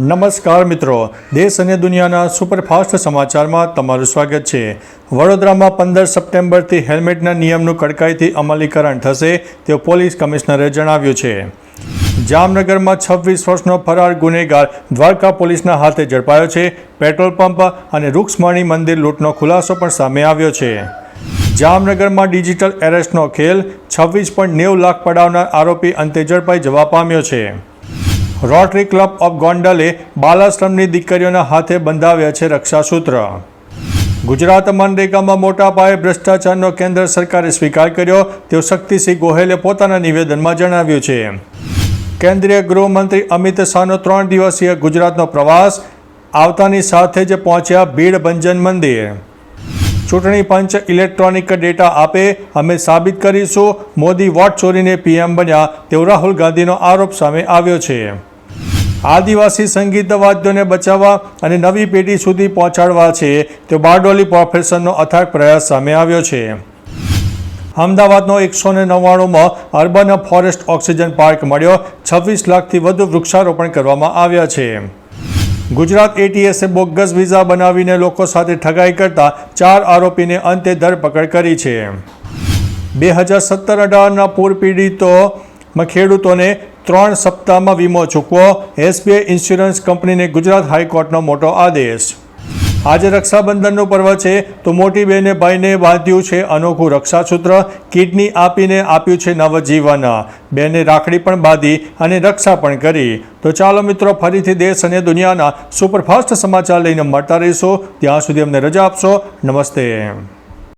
નમસ્કાર મિત્રો. દેશ અને દુનિયાના સુપરફાસ્ટ સમાચારમાં તમારું સ્વાગત છે. વડોદરામાં પંદર સપ્ટેમ્બરથી હેલ્મેટના નિયમનું કડકાઈથી અમલીકરણ થશે તેવું પોલીસ કમિશનરે જણાવ્યું છે. જામનગરમાં છવ્વીસ વર્ષનો ફરાર ગુનેગાર દ્વારકા પોલીસના હાથે ઝડપાયો છે. પેટ્રોલ પંપ અને રૂક્ષ્મણી મંદિર લૂંટનો ખુલાસો પણ સામે આવ્યો છે. જામનગરમાં ડિજિટલ એરેસ્ટનો ખેલ છવ્વીસ પોઈન્ટ નેવું લાખ પડાવનાર આરોપી અંતે ઝડપાઈ જવા પામ્યો છે. રોટરી ક્લબ ઓફ ગોંડલે બાલાશ્રમની દીકરીઓના હાથે બંધાવ્યા છે રક્ષાસૂત્ર. ગુજરાત મનરેગામાં મોટા પાયે ભ્રષ્ટાચારનો કેન્દ્ર સરકારે સ્વીકાર કર્યો તેવું શક્તિસિંહ ગોહેલે પોતાના નિવેદનમાં જણાવ્યું છે. કેન્દ્રીય ગૃહમંત્રી અમિત શાહનો ત્રણ દિવસીય ગુજરાતનો પ્રવાસ, આવતાની સાથે જ પહોંચ્યા ભીડ ભંજન મંદિર. ચૂંટણી પંચ ઇલેક્ટ્રોનિક ડેટા આપે, અમે સાબિત કરીશું, મોદી વોટ ચોરીને પીએમ બન્યા, તેવો રાહુલ ગાંધીનો આરોપ સામે આવ્યો છે. આદિવાસી સંગીત વાદ્યોને બચાવવા અને નવી પેઢી સુધી પહોંચાડવા છે તે બારડોલી પ્રોફેશનનો અથાગ પ્રયાસ સામે આવ્યો છે. અમદાવાદનો એકસો ને નવ્વાણુંમાં અર્બન ફોરેસ્ટ ઓક્સિજન પાર્ક મળ્યો. છવ્વીસ લાખથી વધુ વૃક્ષારોપણ કરવામાં આવ્યા છે. ગુજરાત એટીએસે બોગસ વિઝા બનાવીને લોકો સાથે ઠગાઈ કરતા ચાર આરોપીને અંતે ધરપકડ કરી છે. બે હજાર સત્તર અઢારના પૂર પીડિતોમાં ખેડૂતોને ત્રણ સપ્તાહમાં વીમો ચૂકવો, એસબીઆઈ ઇન્સ્યોરન્સ કંપનીને ગુજરાત હાઈકોર્ટનો મોટો આદેશ. આજે રક્ષાબંધનનું પર્વ છે, તો મોટી બહેને ભાઈને બાંધ્યું છે અનોખું રક્ષાસૂત્ર, કિડની આપીને આપ્યું છે નવજીવન. બેને રાખડી પણ બાંધી અને રક્ષા પણ કરી. તો ચાલો મિત્રો, ફરીથી દેશ અને દુનિયાના સુપરફાસ્ટ સમાચાર લઈને મળતા રહીશું. ત્યાં સુધી અમને રજા આપશો. નમસ્તે.